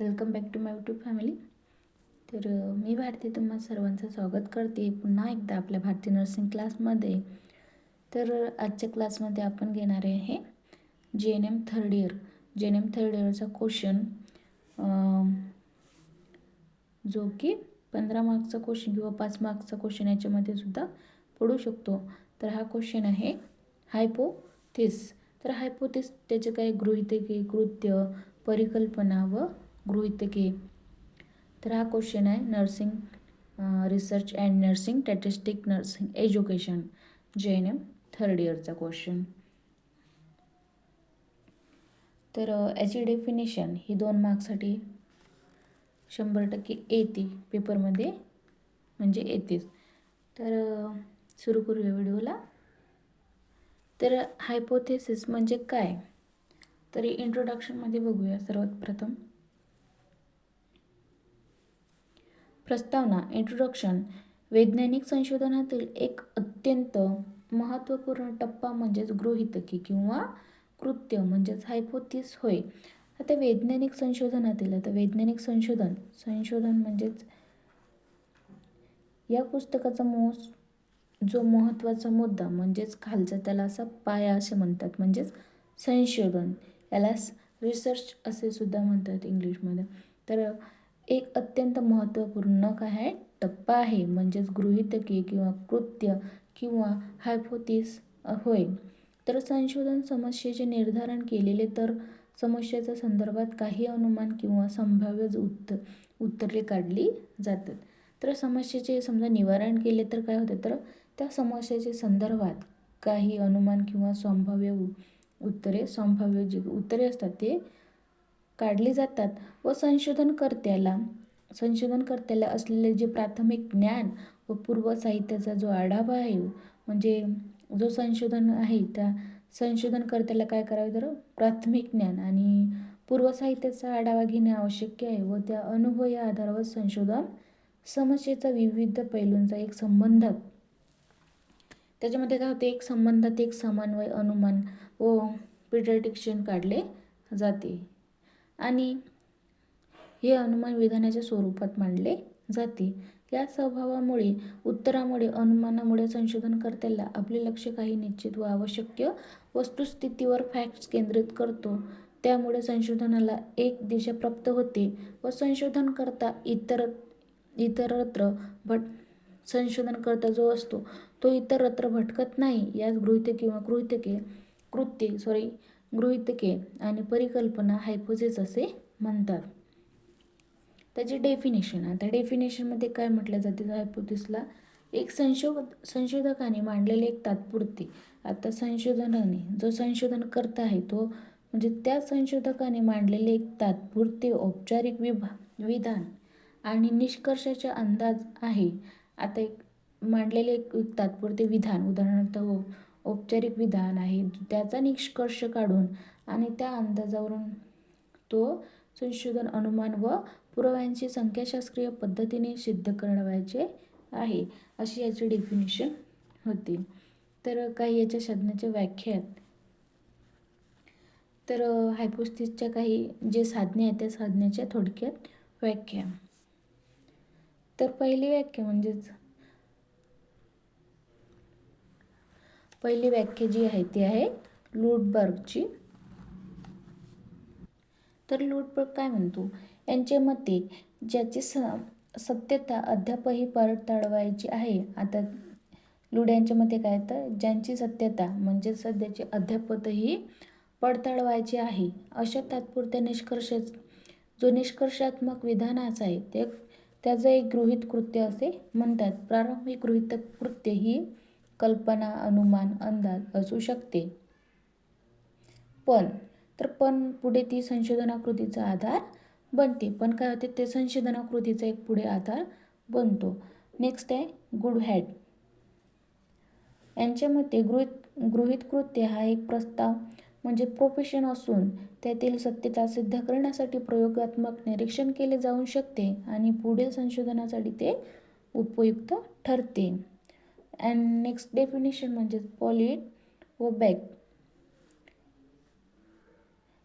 Welcome back to my YouTube family. तर मी भारती तुम्हा सर्वांचं स्वागत करते पुन्हा एकदा आपल्या भारती नर्सिंग क्लासमध्ये तर आजच्या क्लासमध्ये आपण घेणार आहे J N M third year J N M third इयरचा question जो की पंधरा मार्क्सचा क्वेश्चन किंवा पाच मार्क्सचा क्वेश्चन याच्यामध्ये सुद्धा पडू शकतो. तर हा क्वेश्चन आहे हायपोथिस तर हायपोथिस त्याचे काही गृहितके कृत्य परिकल्पना व गृहितके तर हा क्वेश्चन आहे nursing research and nursing statistic nursing education J N M third इयरचा question तर याची डेफिनेशन ही दोन मार्क्ससाठी शंभर टक्के येते पेपरमध्ये म्हणजे येतेच. तर सुरू करूया व्हिडिओला तर हायपोथेसिस म्हणजे काय? तर इंट्रोडक्शनमध्ये बघूया सर्वात प्रथम. प्रस्तावना इंट्रोडक्शन वैज्ञानिक संशोधनातील एक अत्यंत महत्त्वपूर्ण टप्पा म्हणजेच गृहितकी किंवा कृत्य म्हणजेच हायपोथिस होय. आता वैज्ञानिक संशोधनातील आता वैज्ञानिक संशोधन संशोधन म्हणजेच या पुस्तकाचा मोस जो महत्त्वाचा मुद्दा म्हणजेच खालचा त्याला असा पाया असे म्हणतात म्हणजेच संशोधन. याला रिसर्च असे सुद्धा म्हणतात इंग्लिशमध्ये. तर एक अत्यंत महत्त्वपूर्ण काय आहे? टप्पा आहे म्हणजेच गृहितके किंवा कृत्य किंवा हायपोथिस होय. तर संशोधन समस्येचे निर्धारण केलेले तर समस्येच्या संदर्भात काही अनुमान किंवा संभाव्य उत्तर उत्तरे काढली जातात. तर समस्येचे समजा निवारण केले तर काय होते? तर त्या समस्येच्या संदर्भात काही अनुमान किंवा संभाव्य उत्तरे संभाव्य जे उत्तरे असतात ते काढली जातात व संशोधनकर्त्याला संशोधनकर्त्याला असलेले जे प्राथमिक ज्ञान व पूर्व साहित्याचा जो आढावा आहे म्हणजे जो संशोधन आहे त्या संशोधनकर्त्याला काय करावे तर प्राथमिक ज्ञान आणि पूर्व साहित्याचा आढावा घेणे आवश्यक आहे व त्या अनुभव या आधारावर संशोधन समस्येचा विविध पैलूंचा एक संबंध. त्याच्यामध्ये काय होते? एक संबंधात एक समन्वय अनुमान व प्रिडिक्शन काढले जाते. आणि हे अनुमान विधानाच्या स्वरूपात मांडले जाते. या स्वभावामुळे उत्तरामुळे अनुमानामुळे संशोधनकर्त्याला आपले लक्ष काही निश्चित व आवश्यक वस्तुस्थितीवर फॅक्ट्स केंद्रित करतो. त्यामुळे संशोधनाला एक दिशा प्राप्त होते व संशोधनकर्ता इतर इतरत्र भट संशोधनकर्ता जो असतो तो इतरत्र भटकत नाही. याच गृहिते किंवा गृहितके कृत्ये सॉरी गृहितके आणि परिकल्पना हायपोजिस असे म्हणतात. त्याचे डेफिनेशन आता डेफिनेशनमध्ये काय म्हटलं जाते? हायपोथिसला एक संशोध संशोधकाने मांडलेले एक तात्पुरते आता संशोधनाने जो संशोधन करता आहे तो म्हणजे त्या संशोधकाने मांडलेले एक तात्पुरते औपचारिक विभा विधान आणि निष्कर्षाचा अंदाज आहे. आता एक मांडलेले एक तात्पुरते विधान उदाहरणार्थ हो, औपचारिक विधान आहे. त्याचा निष्कर्ष काढून आणि त्या अंदाजावरून तो संशोधन अनुमान व पुराव्यांची संख्याशास्त्रीय पद्धतीने सिद्ध करवायचे आहे अशी याची डेफिनेशन होती. तर काही याच्या साधनाच्या व्याख्या आहेत. तर हायपोस्टिसच्या काही जे साधने आहेत त्या साधण्याच्या थोडक्यात व्याख्या. तर पहिली व्याख्या म्हणजेच पहिली व्याख्या जी आहे ती आहे लूटबर्गची. तर लूटबर्ग काय म्हणतो? यांच्या मते ज्याची स सत्यता अद्यापही पडताळवायची आहे. आता लुड्यांच्या मते काय तर ज्यांची सत्यता म्हणजे सध्याची अध्यापतही पडताळवायची आहे. अशा तात्पुरत्या निष्कर्ष जो निष्कर्षात्मक विधानाचा आहे ते त्याचं एक गृहित कृत्य असे म्हणतात. प्रारंभिक गृहित कृत्य ही कल्पना अनुमान अंदाज असू शकते. पण तर पण पुढे ती संशोधनाकृतीचा आधार बनते. पण काय होते? ते संशोधनाकृतीचा एक पुढे आधार बनतो. नेक्स्ट आहे गुड हॅड यांच्या मते गृहित गृहित कृत्य हा एक प्रस्ताव म्हणजे प्रोफेशन असून त्यातील सत्यता सिद्ध करण्यासाठी प्रयोगात्मक निरीक्षण केले जाऊ शकते आणि पुढील संशोधनासाठी ते उपयुक्त ठरते. अँड नेक्स्ट डेफिनेशन म्हणजे पॉलिट व बॅग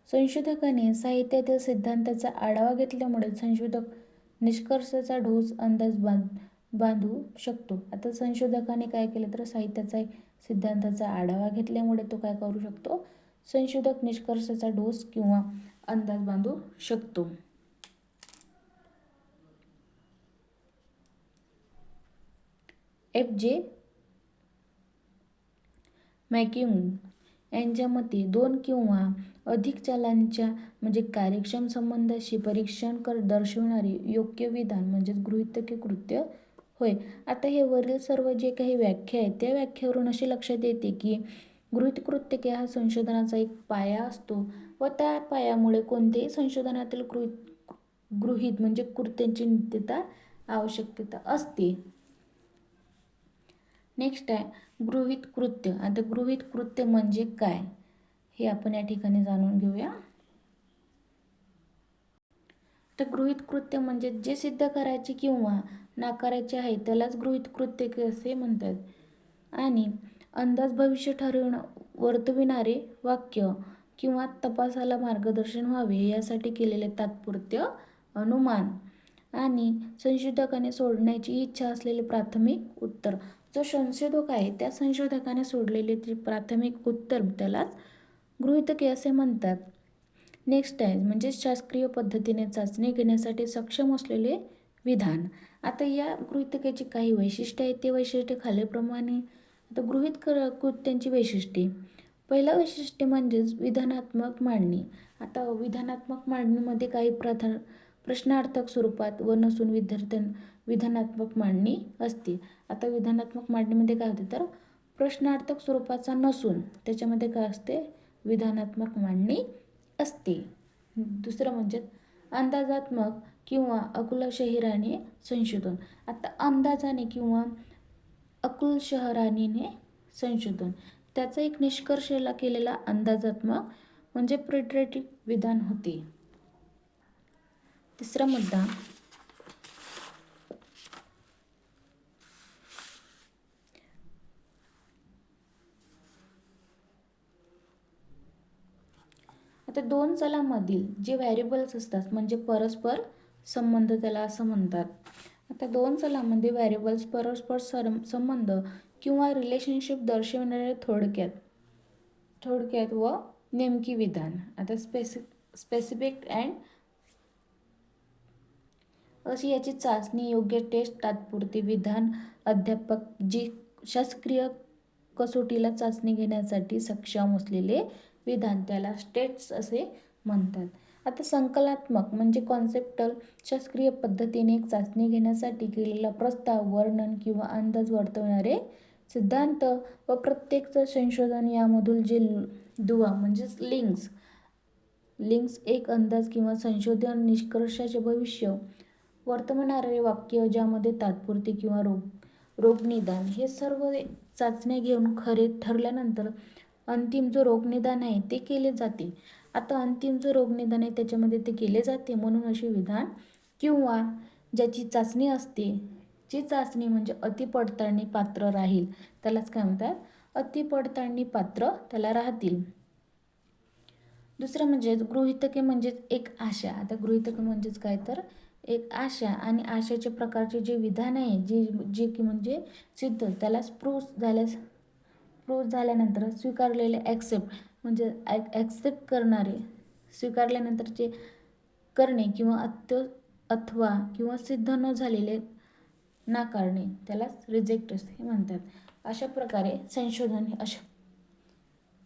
संशोधकाने साहित्यातील सिद्धांताचा आढावा घेतल्यामुळे संशोधक निष्कर्षाचा ढोस अंदाज बांध बांधू शकतो. आता संशोधकाने काय केलं तर साहित्याचा सिद्धांताचा आढावा घेतल्यामुळे तो काय करू शकतो? संशोधक निष्कर्षाचा ढोस किंवा अंदाज बांधू शकतो. एफ जे मॅक्युंग यांच्या मते दोन किंवा अधिक चलांच्या म्हणजे कार्यक्षम संबंधाशी परीक्षण कर दर्शवणारे योग्य विधान म्हणजेच गृहितके कृत्य होय. आता हे वरील सर्व जे काही व्याख्या आहे त्या व्याख्यावरून असे लक्षात येते की गृहित कृत्यके हा संशोधनाचा एक पाया असतो व त्या पायामुळे कोणत्याही संशोधनातील गृहित गृहित म्हणजे कृत्यांची नित्यता आवश्यकता असते. नेक्स्ट आहे गृहित कृत्य. आता गृहित कृत्य म्हणजे काय? हे आपण या ठिकाणी जाणून घेऊया. तर गृहित कृत्य म्हणजे जे सिद्ध करायचे किंवा नाकारायचे आहे त्यालाच गृहित कृत्य असे म्हणतात. आणि अंदाज भविष्य ठरवणं वर्तविणारे वाक्य किंवा तपासाला मार्गदर्शन व्हावे यासाठी केलेले तात्पुरते अनुमान. आणि संशोधकाने सोडण्याची इच्छा असलेले प्राथमिक उत्तर. जो संशोधक आहे त्या संशोधकाने सोडलेले जे प्राथमिक उत्तर त्यालाच गृहितके असे म्हणतात. नेक्स्ट आहे म्हणजे शास्त्रीय पद्धतीने चाचणी घेण्यासाठी सक्षम असलेले विधान. आता या गृहितकेची काही वैशिष्ट्य आहेत ते वैशिष्ट्ये खालीलप्रमाणे. आता गृहित कर कृत्यांची वैशिष्ट्ये. पहिलं वैशिष्ट्य म्हणजेच विधानात्मक मांडणी. आता विधानात्मक मांडणीमध्ये काही प्रधान प्रश्नार्थक स्वरूपात व नसून विद्यार्थ्यां विधानात्मक मांडणी असते आता विधानात्मक मांडणीमध्ये काय होते तर प्रश्नार्थक स्वरूपाचा नसून त्याच्यामध्ये काय असते? विधानात्मक मांडणी असते. दुसरं म्हणजे अंदाजात्मक किंवा अकुलशहिराने संशोधन. आता अंदाजाने किंवा अकुल शहरानीने संशोधन. त्याचा एक निष्कर्षला केलेला अंदाजात्मक म्हणजे प्रिट्रेटिक विधान होते. तिसरा मुद्दा तर दोन चलामधील जे व्हॅरिएबल्स असतात म्हणजे परस्पर संबंध त्याला असं म्हणतात. आता दोन चलामध्ये व्हॅरिएबल्स परस्पर सर संबंध किंवा रिलेशनशिप दर्शवणारे थोडक्यात थोडक्यात व नेमकी विधान. आता स्पेसि स्पेसिफिक अँड अशी याची चाचणी योग्य टेस्ट तात्पुरती विधान अध्यापक जी शास्त्रीय कसोटीला चाचणी घेण्यासाठी सक्षम असलेले विधान त्याला स्टेट्स असे म्हणतात. आता संकलात्मक म्हणजे कॉन्सेप्टल शास्त्रीय पद्धतीने एक चाचणी घेण्यासाठी केलेला प्रस्ताव वर्णन किंवा अंदाज वर्तवणारे सिद्धांत व प्रत्येकचं संशोधन यामधील जे दुवा म्हणजेच लिंक्स लिंक्स एक अंदाज किंवा संशोधन निष्कर्षाचे भविष्य वर्तवणारे वाक्य ज्यामध्ये तात्पुरते किंवा रोग रोगनिदान हे सर्व चाचण्या घेऊन खरे ठरल्यानंतर अंतिम जो रोगनिदान आहे ते केले जाते. आता अंतिम जो रोगनिदान आहे त्याच्यामध्ये ते केले जाते म्हणून असे विधान किंवा ज्याची चाचणी असते जी चाचणी म्हणजे अतिपडताळणी पात्र राहील. त्यालाच काय म्हणतात? अतिपडताळणी पात्र त्याला राहतील. दुसरं म्हणजे गृहितके म्हणजेच एक आशा. आता गृहितके म्हणजेच काय तर? एक आशा. आणि आशाचे प्रकारचे जे विधान आहे जे जे की म्हणजे सिद्ध त्याला प्रूफ झाल्यास क्लोज झाल्यानंतर स्वीकारलेले ॲक्सेप्ट म्हणजे ॲ ॲक्सेप्ट करणारे स्वीकारल्यानंतरचे करणे किंवा अत्य अथवा किंवा सिद्ध न झालेले नाकारणे त्यालाच रिजेक्ट असे म्हणतात. अशा प्रकारे संशोधन अशा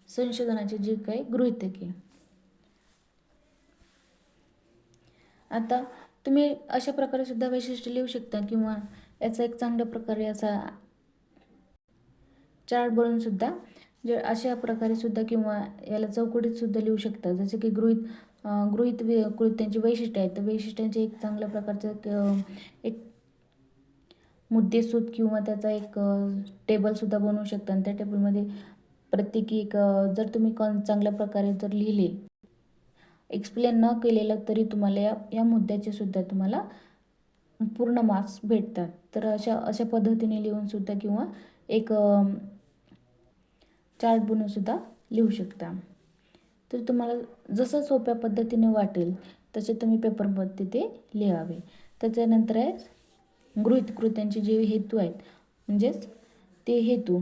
संशोधनाचे जे काही गृहितके आता तुम्ही अशा प्रकारे सुद्धा वैशिष्ट्य लिहू शकता किंवा याचा एक चांगल्या प्रकारे असा चार्ट बनवून सुद्धा जे अशा प्रकारे सुद्धा किंवा याला चौकटीत सुद्धा लिहू शकता. जसे की गृहित गृहित कृत्यांची वैशिष्ट्य आहेत. तर वैशिष्ट्यांचे एक चांगल्या प्रकारचं एक मुद्देसूद किंवा त्याचा एक टेबलसुद्धा बनवू शकता. आणि त्या टेबलमध्ये प्रत्येकी एक जर तुम्ही कॉन चांगल्या प्रकारे जर लिहिले एक्सप्लेन न केलेलं तरी तुम्हाला या या मुद्द्याचे सुद्धा तुम्हाला पूर्ण मार्क्स भेटतात. तर अशा अशा पद्धतीने लिहून सुद्धा किंवा एक चार्ट बनवूनसुद्धा लिहू शकता. तर तुम्हाला जसं सोप्या पद्धतीने वाटेल तसे तुम्ही पेपरमध्ये ते लिहावे. त्याच्यानंतर आहे गृहीत कृत्यांचे जे हेतू आहेत म्हणजेच ते हेतू.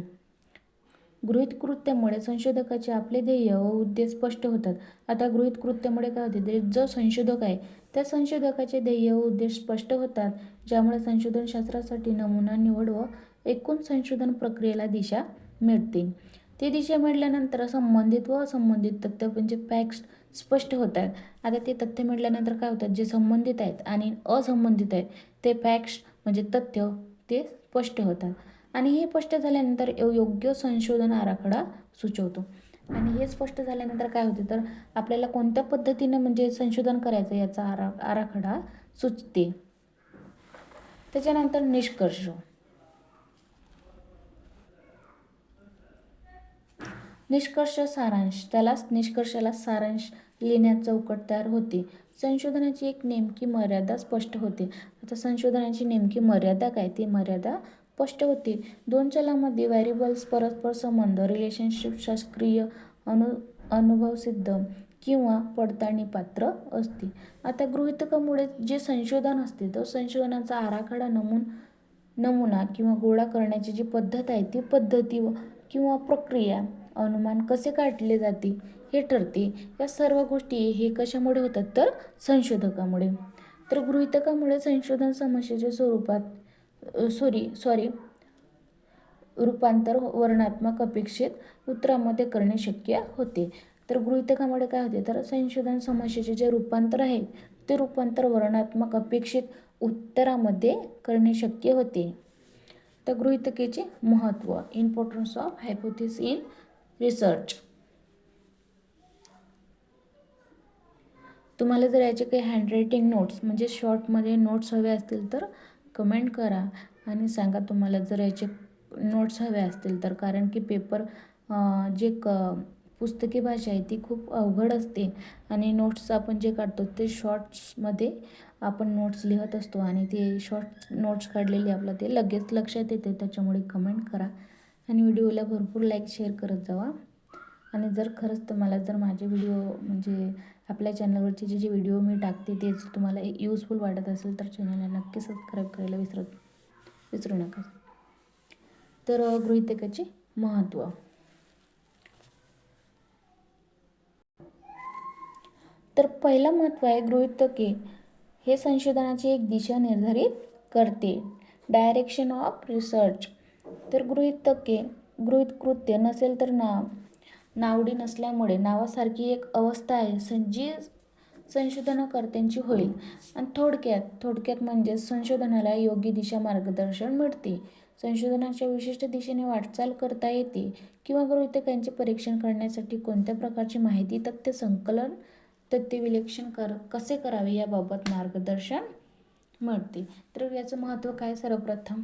गृहीत कृत्यामुळे संशोधकाचे आपले ध्येय व उद्देश स्पष्ट होतात. आता गृहीत कृत्यामुळे काय होते जो संशोधक आहे त्या संशोधकाचे ध्येय व उद्देश स्पष्ट होतात ज्यामुळे संशोधन शास्त्रासाठी नमुना निवड व एकूण संशोधन प्रक्रियेला दिशा मिळते. ते दिशा मिळाल्यानंतर संबंधित व असंबंधित तथ्य म्हणजे फॅक्ट स्पष्ट होतात. आता ते तथ्य मिळाल्यानंतर काय होतात? जे संबंधित आहेत आणि असंबंधित आहेत ते फॅक्ट्स म्हणजे तथ्य ते स्पष्ट होतात. आणि हे स्पष्ट झाल्यानंतर योग्य संशोधन आराखडा सुचवतो. आणि हे स्पष्ट झाल्यानंतर काय होते? तर आपल्याला कोणत्या पद्धतीने म्हणजे संशोधन करायचं याचा आरा आराखडा सुचते. त्याच्यानंतर निष्कर्ष. निष्कर्ष सारांश. त्यालाच निष्कर्षाला सारांश लिहिण्यात चौकट तयार होते. संशोधनाची एक नेमकी मर्यादा स्पष्ट होते. आता संशोधनाची नेमकी मर्यादा काय? ती मर्यादा स्पष्ट होते. दोन चलामध्ये व्हॅरिबल्स परस्पर संबंध रिलेशनशिप शास्त्रीय अनु अनुभव सिद्ध किंवा पडताळणी पात्र असते. आता गृहितकामुळे जे संशोधन असते तो संशोधनाचा आराखडा नमून नमुना किंवा गोळा करण्याची जी पद्धत आहे ती पद्धती किंवा प्रक्रिया अनुमान कसे काढले जाते हे ठरते. या सर्व गोष्टी हे कशामुळे होतात तर संशोधकामुळे. तर गृहितकामुळे संशोधन समस्येच्या स्वरूपात सॉरी सॉरी रूपांतर वर्णात्मक अपेक्षित उत्तरामध्ये करणे शक्य होते. तर गृहितकामुळे काय होते तर संशोधन समस्येचे जे रूपांतर आहे ते रूपांतर वर्णात्मक अपेक्षित उत्तरामध्ये करणे शक्य होते. तर गृहितकेचे महत्त्व importance of hypothesis in research तुम्हाला जर याचे काही हँडरायटिंग नोट्स म्हणजे शॉर्टमध्ये नोट्स हवे असतील तर कमेंट करा आणि सांगा तुम्हाला जर याचे नोट्स हवे असतील तर. कारण की पेपर जे क पुस्तकी भाषा आहे ती खूप अवघड असते आणि नोट्स आपण जे काढतो ते शॉर्ट्समध्ये आपण नोट्स लिहत असतो आणि ते शॉर्ट नोट्स काढलेले आपलं ते लगेच लक्षात येते. त्याच्यामुळे कमेंट करा. आणि व्हिडिओला भरपूर लाईक शेअर करत जावा. आणि जर खरंच तुम्हाला जर माझे व्हिडिओ म्हणजे आपल्या चॅनलवरचे जे जे व्हिडिओ मी टाकते तेच तुम्हाला युजफुल वाटत असेल तर चॅनलला नक्की सबस्क्राईब करायला विसरत विसरू नका. तर गृहितकाचे महत्त्व तर पहिलं महत्त्व आहे गृहितके. हे संशोधनाची एक दिशा निर्धारित करते. डायरेक्शन ऑफ रिसर्च तर गृहितके गृहित कृत्य नसेल तर नाव नावडी नसल्यामुळे नावासारखी एक अवस्था आहे सं जी संशोधनकर्त्यांची होईल. आणि थोडक्यात थोडक्यात म्हणजे संशोधनाला योग्य दिशा मार्गदर्शन मिळते. संशोधनाच्या विशिष्ट दिशेने वाटचाल करता येते किंवा गृहितकांचे परीक्षण करण्यासाठी कोणत्या प्रकारची माहिती तथ्य संकलन तथ्य विलेक्षण कर कसे करावे याबाबत मार्गदर्शन मिळते. तर याचं महत्त्व काय सर्वप्रथम?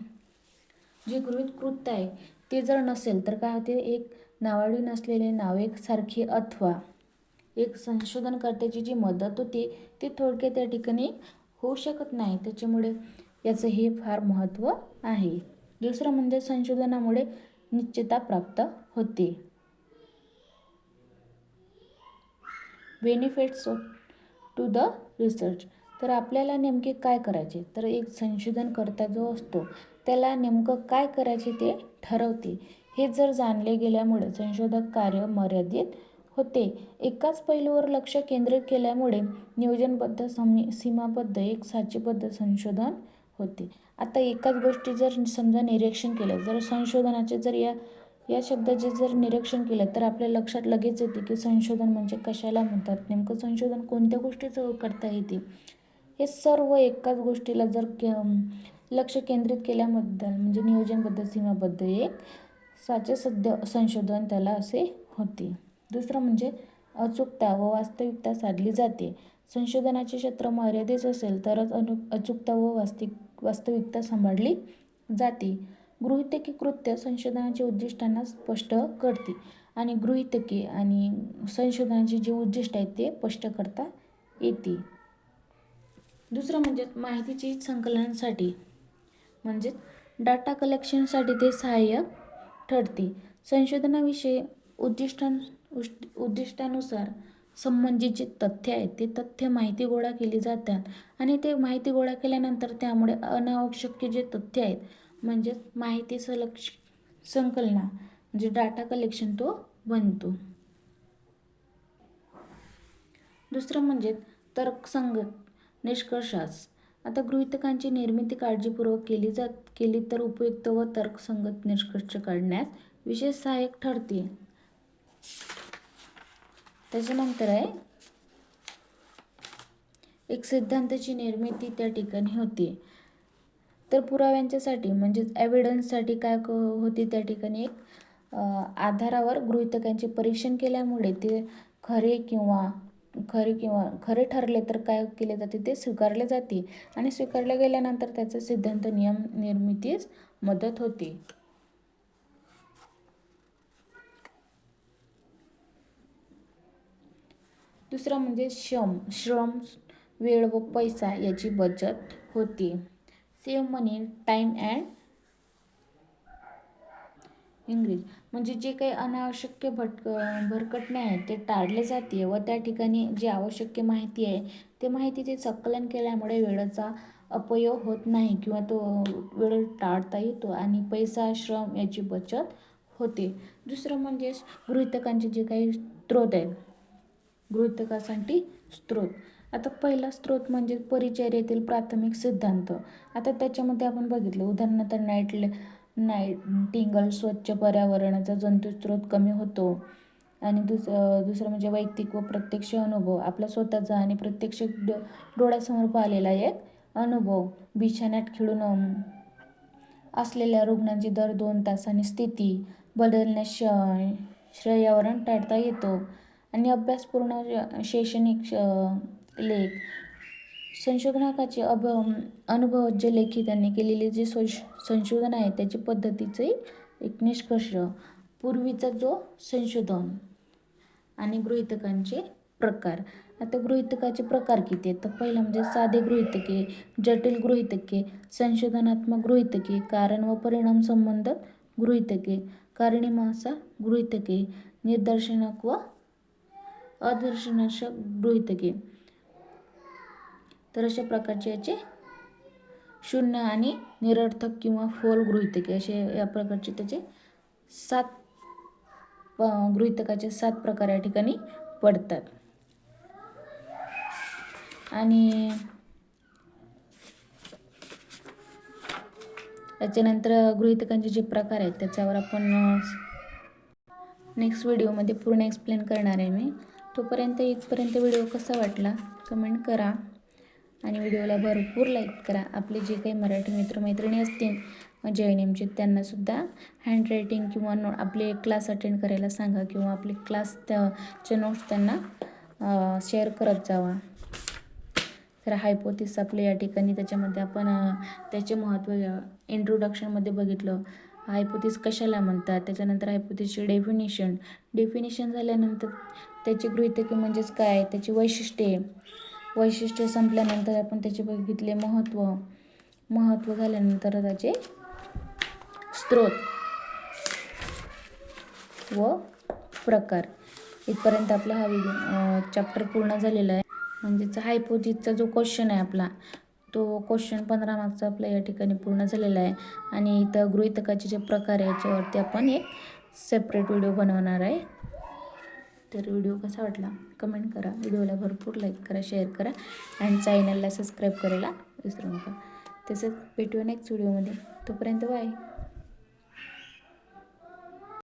जी गृहित कृत्य आहे ते जर नसेल तर काय होते? एक नावाडी नसलेले नाव अथवा एक संशोधनकर्त्याची जी मदत होती ती थोडक्यात त्या ठिकाणी होऊ शकत नाही. त्याच्यामुळे याचं हे फार महत्त्व आहे. दुसरं म्हणजे संशोधनामुळे निश्चितता प्राप्त होते. बेनिफिट्स टू द रिसर्च तर आपल्याला नेमके काय करायचे? तर एक संशोधनकर्ता जो असतो त्याला नेमकं काय करायचे ते ठरवते. हे जर जाणले गेल्यामुळे संशोधक कार्य मर्यादित होते. एकाच पैलूवर लक्ष केंद्रित केल्यामुळे नियोजनबद्ध समी सीमाबद्ध एक साचीबद्ध संशोधन होते. आता एकाच गोष्टी जर समजा निरीक्षण केलं जर संशोधनाचे जर या या शब्दाचे जर निरीक्षण केलं तर आपल्या लक्षात लगेच येते की संशोधन म्हणजे कशाला म्हणतात? नेमकं संशोधन कोणत्या गोष्टीचं करता येते? हे सर्व एकाच गोष्टीला जर के लक्ष केंद्रित केल्याबद्दल म्हणजे नियोजनबद्ध सीमाबद्ध एक साचे सद्य संशोधन त्याला असे होते. दुसरं म्हणजे अचूकता व वास्तविकता साधली जाते. संशोधनाचे क्षेत्र मर्यादित असेल तरच अनु अचूकता व वास्तविक वास्तविकता सांभाळली जाते. गृहितकी कृत्य संशोधनाच्या उद्दिष्टांना स्पष्ट करते आणि गृहितके आणि संशोधनाचे जे उद्दिष्ट आहेत ते स्पष्ट करता येते. दुसरं म्हणजे माहितीची संकलनासाठी म्हणजेच डाटा कलेक्शनसाठी ते सहाय्यक ठरते. संशोधनाविषयी उद्दिष्टां उद्दिष्टानुसार संबंधित जे तथ्य आहेत ते तथ्य माहिती गोळा केली जातात आणि ते माहिती गोळा केल्यानंतर त्यामुळे अनावश्यक जे तथ्य आहेत म्हणजेच माहिती सलक्ष संकलना म्हणजे डाटा कलेक्शन तो बनतो. दुसरं म्हणजे तर्कसंगत निष्कर्षास. आता गृहितकांची निर्मिती काळजीपूर्वक केली जात केली तर उपयुक्त व तर्कसंगत निष्कर्ष काढण्यास विशेष सहाय्यक ठरतील. त्याच्यानंतर आहे एक सिद्धांताची निर्मिती त्या ठिकाणी होती. तर पुराव्यांच्यासाठी म्हणजेच एव्हिडन्ससाठी काय होती होते त्या ठिकाणी एक आधारावर गृहितकांचे परीक्षण केल्यामुळे ते खरे किंवा खरे किंवा खरे ठरले तर काय केले जाते ते स्वीकारले जाते. आणि स्वीकारले गेल्यानंतर त्याचा सिद्धांत नियम निर्मितीस मदत होते. दुसरं म्हणजे श्रम श्रम वेळ व पैसा याची बचत होते. सेव्ह मनी टाईम अँड इंग्रज. म्हणजे जे काही अनावश्यक भटक भरकटणे आहे ते टाळले जाते व त्या ठिकाणी जी आवश्यक माहिती आहे ते माहितीचे संकलन केल्यामुळे वेळेचा अपयोग होत नाही किंवा तो वेळ टाळता येतो आणि पैसा श्रम याची बचत होते. दुसरं म्हणजे गृहितकांचे जे काही स्त्रोत आहेत गृहितकासाठी स्त्रोत आता पहिला स्त्रोत म्हणजे परिचर्येतील प्राथमिक सिद्धांत. आता त्याच्यामध्ये आपण बघितलं उदाहरणार्थ नाईटले नायटिंगल स्वच्छ पर्यावरणाचा जंतुस्त्रोत कमी होतो. आणि दुस दुसरं म्हणजे वैयक्तिक व प्रत्यक्ष अनुभव. आपला स्वतःचा आणि प्रत्यक्ष डो डोळ्यासमोर पाहिलेला एक अनुभव. बिछाण्यात खेळून असलेल्या रुग्णांची दर दोन तासांनी स्थिती बदलण्यास श श्रेयावरण टाळता येतो. आणि अभ्यासपूर्ण शैक्षणिक लेख संशोधनाकाचे अभ अनुभव जे लेखी त्यांनी केलेले जे संशोधन आहे त्याची पद्धतीचे एक निष्कर्ष. पूर्वीचा जो संशोधन आणि गृहितकांचे प्रकार. आता गृहितकाचे प्रकार किती आहेत? तर पहिलं म्हणजे साधे गृहितके जटिल गृहितके संशोधनात्मक गृहितके कारण व परिणाम संबंध गृहितके कारणीमासा गृहितके निदर्शनक व अदर्शनाशक गृहितके. तर अशा प्रकारचे याचे शून्य आणि निरर्थक किंवा फोल गृहितके असे या प्रकारचे त्याचे सात गृहितकाचे सात प्रकार या ठिकाणी पडतात. आणि त्याच्यानंतर गृहितकांचे जे प्रकार आहेत त्याच्यावर आपण नेक्स्ट व्हिडिओमध्ये पूर्ण एक्सप्लेन करणार आहे मी. तोपर्यंत इथपर्यंत व्हिडिओ कसा वाटला कमेंट करा. आणि व्हिडिओला भरपूर लाईक करा. आपले जे काही मराठी मित्रमैत्रिणी असतील जे एन एमचे त्यांनासुद्धा हँडरायटिंग किंवा नो आपले क्लास अटेंड करायला सांगा किंवा आपले क्लास त्याचे नोट्स त्यांना शेअर करत जावा. तर हायपोथिस आपले या ठिकाणी त्याच्यामध्ये आपण त्याचे महत्त्व इंट्रोडक्शनमध्ये बघितलं. हायपोथिस कशाला म्हणतात? त्याच्यानंतर हायपोथिसचे डेफिनेशन डेफिनेशन झाल्यानंतर त्याची गृहितके म्हणजेच काय? त्याची वैशिष्ट्ये. वैशिष्ट्य संपल्यानंतर आपण त्याचे बघितले महत्त्व महत्त्व झाल्यानंतर त्याचे स्त्रोत व प्रकार. इथपर्यंत आपला हा व्हिडिओ चॅप्टर पूर्ण झालेला आहे. म्हणजेच हायपोजिसचा जो क्वेश्चन आहे आपला तो क्वेश्चन पंधरा मार्क्सचा आपला या ठिकाणी पूर्ण झालेला आहे. आणि इथं गृहितकाचे जे प्रकार आहे याच्यावरती आपण एक सेपरेट व्हिडिओ बनवणार आहे. तर व्हिडिओ कसा वाटला कमेंट करा. व्हिडिओला भरपूर लाईक करा शेअर करा आणि चॅनलला सबस्क्राईब करायला विसरू नका. तसंच भेटूया नेक्स्ट व्हिडिओमध्ये तोपर्यंत बाय